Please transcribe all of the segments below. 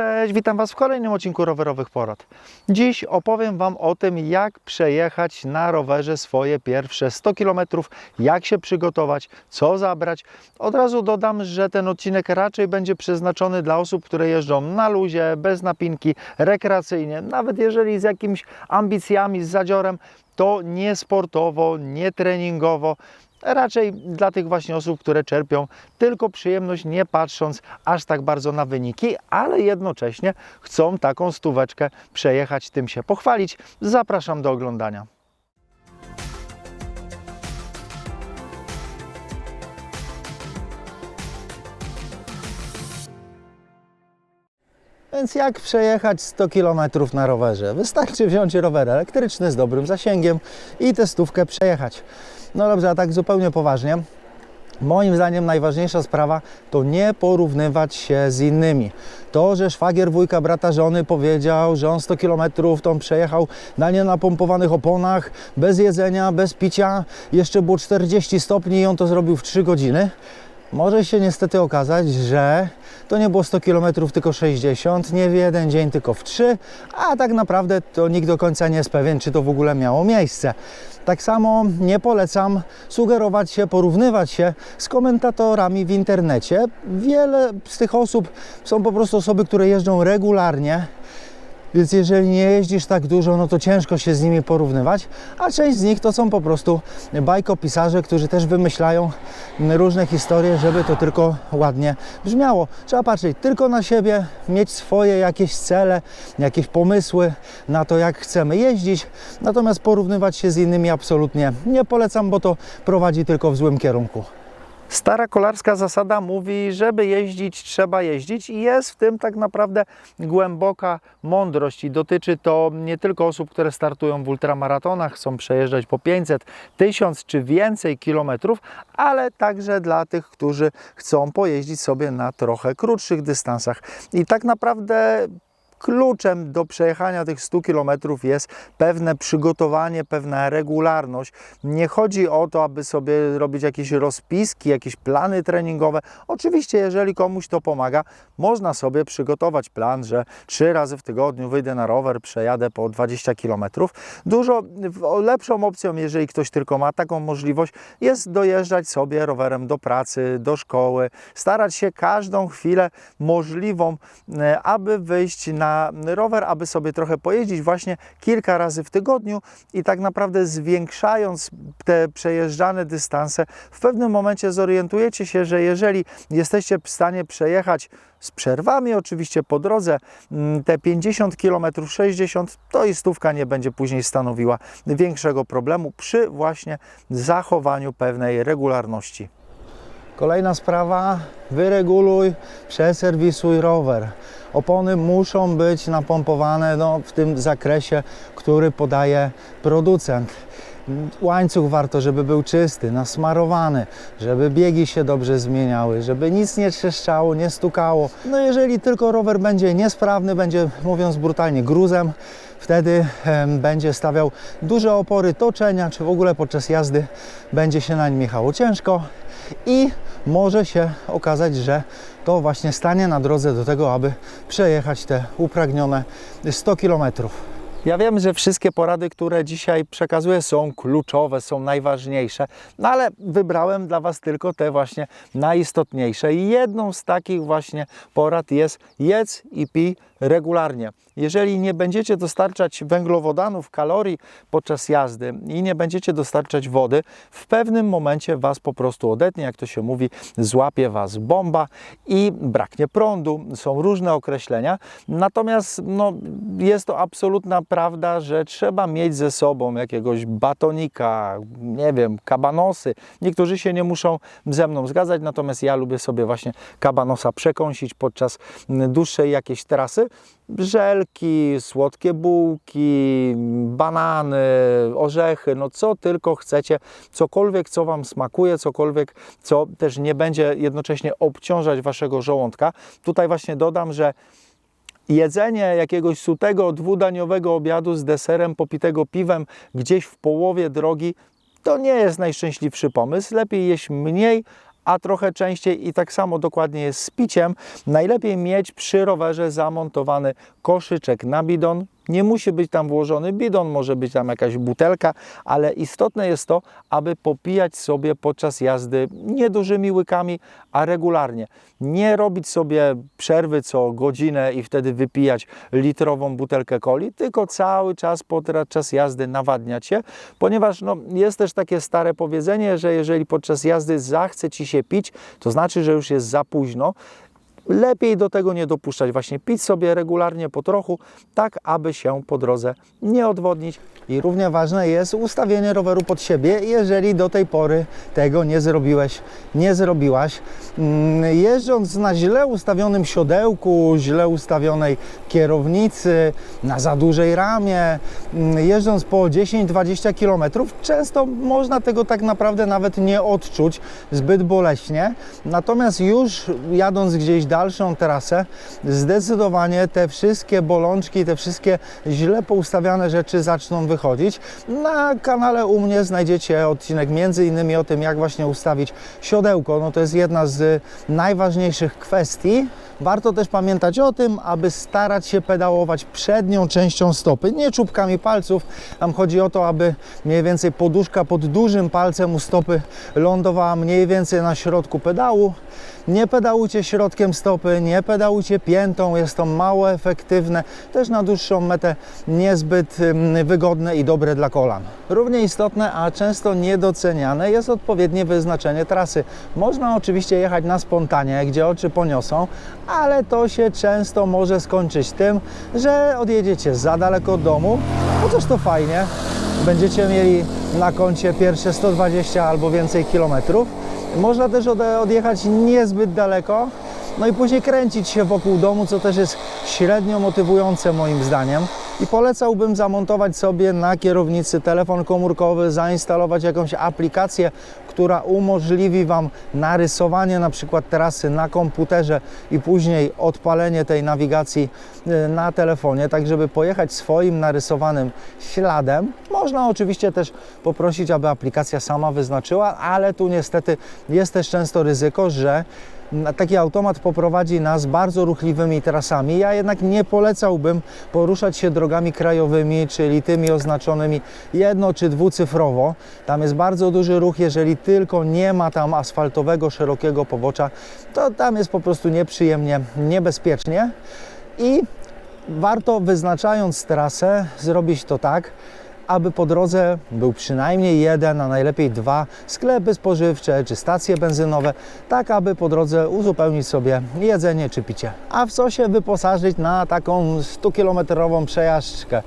Cześć, witam Was w kolejnym odcinku rowerowych porad. Dziś opowiem Wam o tym, jak przejechać na rowerze swoje pierwsze 100 km, jak się przygotować, co zabrać. Od razu dodam, że ten odcinek raczej będzie przeznaczony dla osób, które jeżdżą na luzie, bez napinki, rekreacyjnie, nawet jeżeli z jakimiś ambicjami, z zadziorem, to nie sportowo, nie treningowo, raczej dla tych właśnie osób, które czerpią tylko przyjemność, nie patrząc aż tak bardzo na wyniki, ale jednocześnie chcą taką stóweczkę przejechać, tym się pochwalić. Zapraszam do oglądania. Więc jak przejechać 100 km na rowerze? Wystarczy wziąć rower elektryczny z dobrym zasięgiem i tę stówkę przejechać. No dobrze, a tak zupełnie poważnie. Moim zdaniem najważniejsza sprawa to nie porównywać się z innymi. To, że szwagier wujka brata żony powiedział, że on 100 km on przejechał na nienapompowanych oponach, bez jedzenia, bez picia, jeszcze było 40 stopni i on to zrobił w 3 godziny. Może się niestety okazać, że to nie było 100 km, tylko 60, nie w jeden dzień, tylko w 3, a tak naprawdę to nikt do końca nie jest pewien, czy to w ogóle miało miejsce. Tak samo nie polecam sugerować się, porównywać się z komentatorami w internecie. Wiele z tych osób są po prostu osoby, które jeżdżą regularnie, więc jeżeli nie jeździsz tak dużo, no to ciężko się z nimi porównywać, a część z nich to są po prostu bajkopisarze, którzy też wymyślają różne historie, żeby to tylko ładnie brzmiało. Trzeba patrzeć tylko na siebie, mieć swoje jakieś cele, jakieś pomysły na to, jak chcemy jeździć, natomiast porównywać się z innymi absolutnie nie polecam, bo to prowadzi tylko w złym kierunku. Stara kolarska zasada mówi, żeby jeździć, trzeba jeździć i jest w tym tak naprawdę głęboka mądrość i dotyczy to nie tylko osób, które startują w ultramaratonach, chcą przejeżdżać po 500, 1000 czy więcej kilometrów, ale także dla tych, którzy chcą pojeździć sobie na trochę krótszych dystansach. I tak naprawdę kluczem do przejechania tych 100 km jest pewne przygotowanie, pewna regularność. Nie chodzi o to, aby sobie robić jakieś rozpiski, jakieś plany treningowe. Oczywiście, jeżeli komuś to pomaga, można sobie przygotować plan, że trzy razy w tygodniu wyjdę na rower, przejadę po 20 km. Dużo lepszą opcją, jeżeli ktoś tylko ma taką możliwość, jest dojeżdżać sobie rowerem do pracy, do szkoły, starać się każdą chwilę możliwą, e, aby wyjść na rower, aby sobie trochę pojeździć właśnie kilka razy w tygodniu i tak naprawdę zwiększając te przejeżdżane dystanse, w pewnym momencie zorientujecie się, że jeżeli jesteście w stanie przejechać z przerwami oczywiście po drodze mm, te 50 km, 60, to i stówka nie będzie później stanowiła większego problemu przy właśnie zachowaniu pewnej regularności. Kolejna sprawa, wyreguluj, przeserwisuj rower. Opony muszą być napompowane no, w tym zakresie, który podaje producent. Łańcuch warto, żeby był czysty, nasmarowany, żeby biegi się dobrze zmieniały, żeby nic nie trzeszczało, nie stukało. No jeżeli tylko rower będzie niesprawny, będzie mówiąc brutalnie gruzem, wtedy będzie stawiał duże opory toczenia, czy w ogóle podczas jazdy będzie się na nim jechało ciężko i może się okazać, że to właśnie stanie na drodze do tego, aby przejechać te upragnione 100 kilometrów. Ja wiem, że wszystkie porady, które dzisiaj przekazuję, są kluczowe, są najważniejsze, no ale wybrałem dla Was tylko te właśnie najistotniejsze. I jedną z takich właśnie porad jest jedz i pij regularnie. Jeżeli nie będziecie dostarczać węglowodanów, kalorii podczas jazdy i nie będziecie dostarczać wody, w pewnym momencie Was po prostu odetnie, jak to się mówi, złapie Was bomba i braknie prądu. Są różne określenia, natomiast no, jest to absolutna prawda, że trzeba mieć ze sobą jakiegoś batonika, nie wiem, kabanosy. Niektórzy się nie muszą ze mną zgadzać, natomiast ja lubię sobie właśnie kabanosa przekąsić podczas dłuższej jakiejś trasy. Żelki, słodkie bułki, banany, orzechy, no co tylko chcecie, cokolwiek co Wam smakuje, cokolwiek co też nie będzie jednocześnie obciążać Waszego żołądka. Tutaj właśnie dodam, że jedzenie jakiegoś sutego, dwudaniowego obiadu z deserem popitego piwem gdzieś w połowie drogi to nie jest najszczęśliwszy pomysł. Lepiej jeść mniej, a trochę częściej i tak samo dokładnie jest z piciem. Najlepiej mieć przy rowerze zamontowany koszyczek na bidon. Nie musi być tam włożony bidon, może być tam jakaś butelka, ale istotne jest to, aby popijać sobie podczas jazdy niedużymi łykami, a regularnie. Nie robić sobie przerwy co godzinę i wtedy wypijać litrową butelkę coli, tylko cały czas podczas jazdy nawadniać się, ponieważ no, jest też takie stare powiedzenie, że jeżeli podczas jazdy zachce Ci się pić, to znaczy, że już jest za późno. Lepiej do tego nie dopuszczać, właśnie pić sobie regularnie po trochu, tak aby się po drodze nie odwodnić. I równie ważne jest ustawienie roweru pod siebie, jeżeli do tej pory tego nie zrobiłeś, nie zrobiłaś. Mm, Jeżdżąc na źle ustawionym siodełku, źle ustawionej kierownicy, na za dużej ramie, mm, jeżdżąc po 10-20 km, często można tego tak naprawdę nawet nie odczuć zbyt boleśnie. Natomiast już jadąc gdzieś dalszą trasę, zdecydowanie te wszystkie bolączki, te wszystkie źle poustawiane rzeczy zaczną wychodzić. Na kanale u mnie znajdziecie odcinek między innymi o tym, jak właśnie ustawić siodełko. No to jest jedna z najważniejszych kwestii. Warto też pamiętać o tym, aby starać się pedałować przednią częścią stopy, nie czubkami palców. Tam chodzi o to, aby mniej więcej poduszka pod dużym palcem u stopy lądowała mniej więcej na środku pedału. Nie pedałujcie środkiem stopy, nie pedałujcie piętą, jest to mało efektywne, też na dłuższą metę niezbyt wygodne i dobre dla kolan. Równie istotne, a często niedoceniane jest odpowiednie wyznaczenie trasy. Można oczywiście jechać na spontanie, gdzie oczy poniosą, ale to się często może skończyć tym, że odjedziecie za daleko od domu, chociaż to fajnie, będziecie mieli na koncie pierwsze 120 albo więcej kilometrów. Można też odjechać niezbyt daleko, no i później kręcić się wokół domu, co też jest średnio motywujące moim zdaniem. I polecałbym zamontować sobie na kierownicy telefon komórkowy, zainstalować jakąś aplikację, która umożliwi Wam narysowanie na przykład trasy na komputerze i później odpalenie tej nawigacji y, na telefonie, tak żeby pojechać swoim narysowanym śladem. Można oczywiście też poprosić, aby aplikacja sama wyznaczyła, ale tu niestety jest też często ryzyko, że taki automat poprowadzi nas bardzo ruchliwymi trasami. Ja jednak nie polecałbym poruszać się drogami krajowymi, czyli tymi oznaczonymi jedno czy dwucyfrowo. Tam jest bardzo duży ruch, jeżeli tylko nie ma tam asfaltowego, szerokiego pobocza, to tam jest po prostu nieprzyjemnie, niebezpiecznie. I warto wyznaczając trasę zrobić to tak, aby po drodze był przynajmniej jeden, a najlepiej dwa sklepy spożywcze czy stacje benzynowe, tak aby po drodze uzupełnić sobie jedzenie czy picie. A w co się wyposażyć na taką 100-kilometrową przejażdżkę?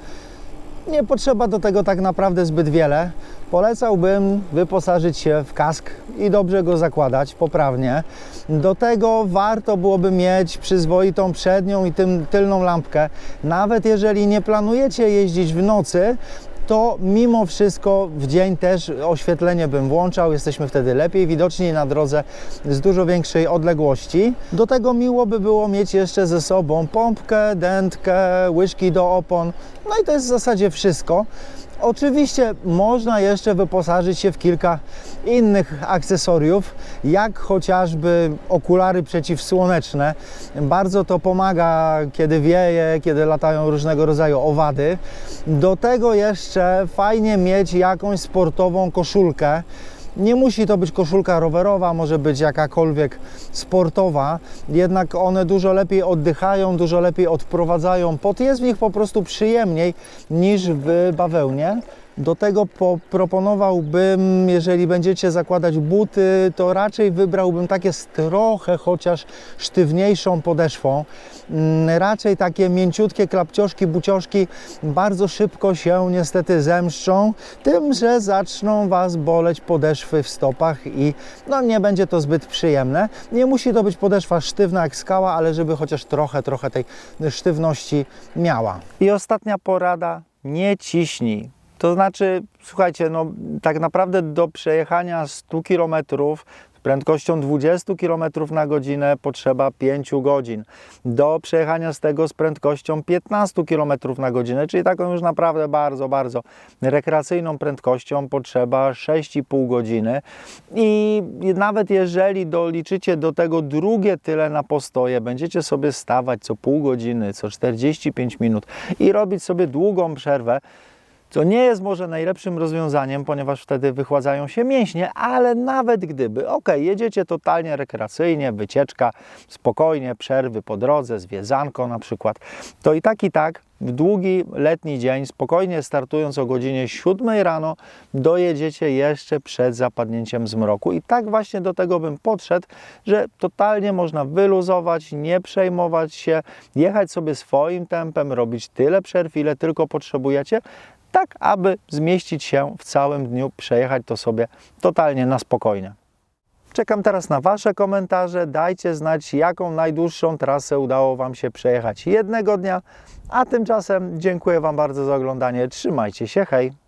Nie potrzeba do tego tak naprawdę zbyt wiele. Polecałbym wyposażyć się w kask i dobrze go zakładać poprawnie. Do tego warto byłoby mieć przyzwoitą przednią i tym tylną lampkę. Nawet jeżeli nie planujecie jeździć w nocy, to mimo wszystko w dzień też oświetlenie bym włączał. Jesteśmy wtedy lepiej widoczni na drodze z dużo większej odległości. Do tego miło by było mieć jeszcze ze sobą pompkę, dętkę, łyżki do opon. No i to jest w zasadzie wszystko. Oczywiście można jeszcze wyposażyć się w kilka innych akcesoriów, jak chociażby okulary przeciwsłoneczne. Bardzo to pomaga, kiedy wieje, kiedy latają różnego rodzaju owady. Do tego jeszcze fajnie mieć jakąś sportową koszulkę. Nie musi to być koszulka rowerowa, może być jakakolwiek sportowa, jednak one dużo lepiej oddychają, dużo lepiej odprowadzają pot. Jest w nich po prostu przyjemniej niż w bawełnie. Do tego proponowałbym, jeżeli będziecie zakładać buty, to raczej wybrałbym takie z trochę chociaż sztywniejszą podeszwą. Mm, Raczej takie mięciutkie klapcioszki, bucioszki bardzo szybko się niestety zemszczą, tym, że zaczną Was boleć podeszwy w stopach i no, nie będzie to zbyt przyjemne. Nie musi to być podeszwa sztywna jak skała, ale żeby chociaż trochę, trochę tej sztywności miała. I ostatnia porada, nie ciśnij. To znaczy, słuchajcie, no tak naprawdę do przejechania 100 km prędkością 20 km na godzinę potrzeba 5 godzin. Do przejechania z tego z prędkością 15 km na godzinę, czyli taką już naprawdę bardzo, bardzo rekreacyjną prędkością potrzeba 6,5 godziny. I nawet jeżeli doliczycie do tego drugie tyle na postoje, będziecie sobie stawać co pół godziny, co 45 minut i robić sobie długą przerwę, co nie jest może najlepszym rozwiązaniem, ponieważ wtedy wychładzają się mięśnie, ale nawet gdyby, ok, jedziecie totalnie rekreacyjnie, wycieczka, spokojnie, przerwy po drodze, zwiedzanko na przykład, to i tak i tak w długi letni dzień, spokojnie startując o godzinie 7 rano, dojedziecie jeszcze przed zapadnięciem zmroku. I tak właśnie do tego bym podszedł, że totalnie można wyluzować, nie przejmować się, jechać sobie swoim tempem, robić tyle przerw, ile tylko potrzebujecie, tak aby zmieścić się w całym dniu, przejechać to sobie totalnie na spokojnie. Czekam teraz na Wasze komentarze. Dajcie znać, jaką najdłuższą trasę udało Wam się przejechać jednego dnia. A tymczasem dziękuję Wam bardzo za oglądanie. Trzymajcie się, hej!